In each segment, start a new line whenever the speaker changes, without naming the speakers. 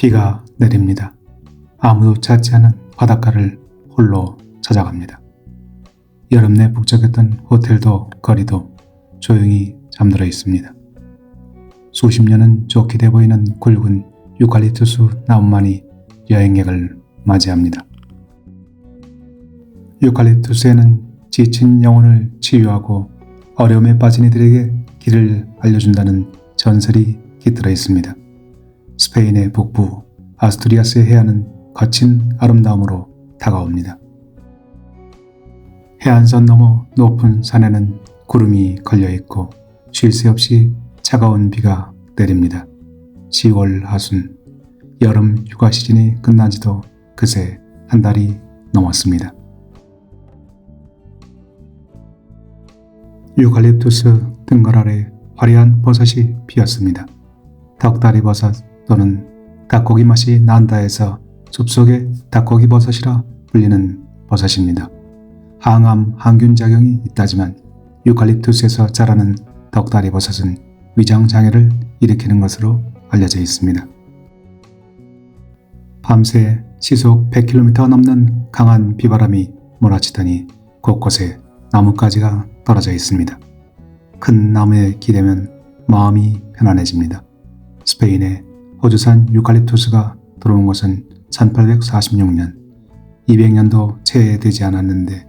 비가 내립니다. 아무도 찾지 않은 바닷가를 홀로 찾아갑니다. 여름 내 북적였던 호텔도 거리도 조용히 잠들어 있습니다. 수십 년은 좋게 돼 보이는 굵은 유칼리투스 나무만이 여행객을 맞이합니다. 유칼립투스에는 지친 영혼을 치유하고 어려움에 빠진 이들에게 길을 알려준다는 전설이 깃들어 있습니다. 스페인의 북부 아스투리아스의 해안은 거친 아름다움으로 다가옵니다. 해안선 너머 높은 산에는 구름이 걸려 있고 쉴 새 없이 차가운 비가 내립니다. 10월 하순 여름 휴가 시즌이 끝난 지도 그새 한 달이 넘었습니다. 유칼립투스 등걸 아래 화려한 버섯이 피었습니다. 덕다리 버섯 또는 닭고기 맛이 난다 해서 숲속의 닭고기 버섯이라 불리는 버섯입니다. 항암 항균 작용이 있다지만 유칼립투스에서 자라는 덕다리 버섯은 위장 장애를 일으키는 것으로 알려져 있습니다. 밤새 시속 100km 넘는 강한 비바람이 몰아치더니 곳곳에 나뭇가지가 떨어져 있습니다. 큰 나무에 기대면 마음이 편안해집니다. 스페인의 호주산 유칼립투스가 들어온 것은 1846년, 200년도 채 되지 않았는데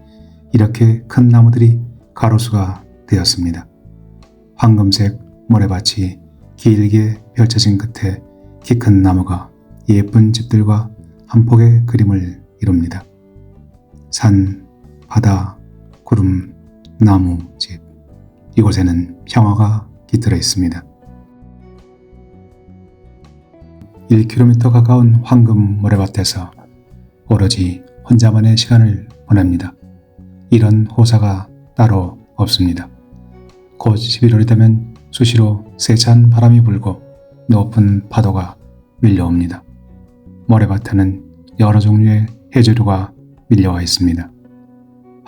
이렇게 큰 나무들이 가로수가 되었습니다. 황금색 모래밭이 길게 펼쳐진 끝에 키 큰 나무가 예쁜 집들과 한 폭의 그림을 이룹니다. 산, 바다, 구름, 나무, 집. 이곳에는 평화가 깃들어 있습니다. 1km 가까운 황금 모래밭에서 오로지 혼자만의 시간을 보냅니다. 이런 호사가 따로 없습니다. 곧 11월이 되면 수시로 세찬 바람이 불고 높은 파도가 밀려옵니다. 모래밭에는 여러 종류의 해조류가 밀려와 있습니다.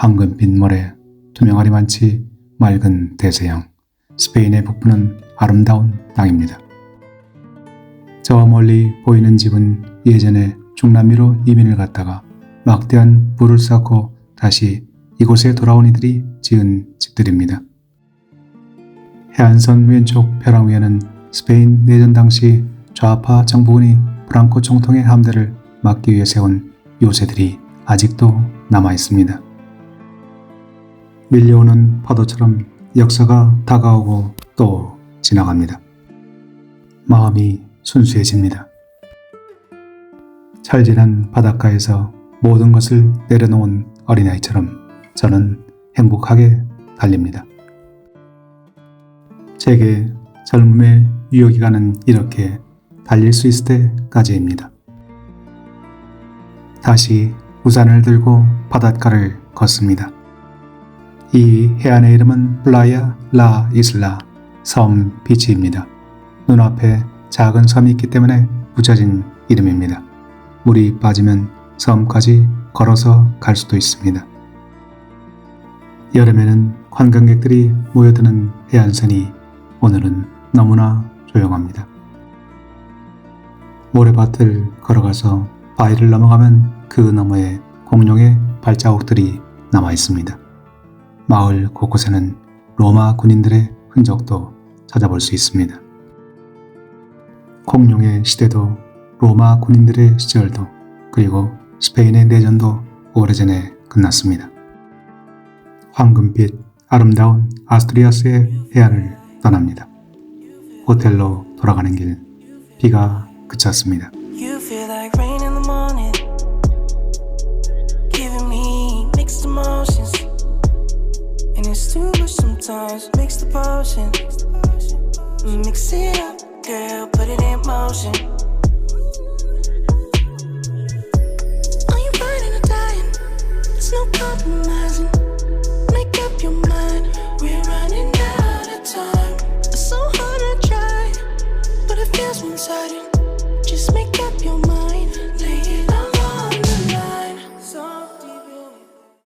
황금빛 모래, 투명하리 많지 맑은 대서양, 스페인의 북부는 아름다운 땅입니다. 저 멀리 보이는 집은 예전에 중남미로 이민을 갔다가 막대한 불을 쌓고 다시 이곳에 돌아온 이들이 지은 집들입니다. 해안선 왼쪽 벼랑 위에는 스페인 내전 당시 좌파 정부군이 프랑코 총통의 함대를 막기 위해 세운 요새들이 아직도 남아 있습니다. 밀려오는 파도처럼 역사가 다가오고 또 지나갑니다. 마음이 순수해집니다. 철진한 바닷가에서 모든 것을 내려놓은 어린아이처럼 저는 행복하게 달립니다. 제게 젊음의 유효기간은 이렇게 달릴 수 있을 때까지입니다. 다시 우산을 들고 바닷가를 걷습니다. 이 해안의 이름은 플라야 라 이슬라 섬 비치입니다. 눈앞에 작은 섬이 있기 때문에 붙여진 이름입니다. 물이 빠지면 섬까지 걸어서 갈 수도 있습니다. 여름에는 관광객들이 모여드는 해안선이 오늘은 너무나 조용합니다. 모래밭을 걸어가서 바위를 넘어가면 그 너머에 공룡의 발자국들이 남아 있습니다. 마을 곳곳에는 로마 군인들의 흔적도 찾아볼 수 있습니다. 공룡의 시대도 로마 군인들의 시절도 그리고 스페인의 내전도 오래전에 끝났습니다. 황금빛 아름다운 아스트리아스의 해안을 떠납니다. 호텔로 돌아가는 길 비가 그쳤습니다.
Sometimes. Mix the potion, mm, mix it up, girl, put it in motion.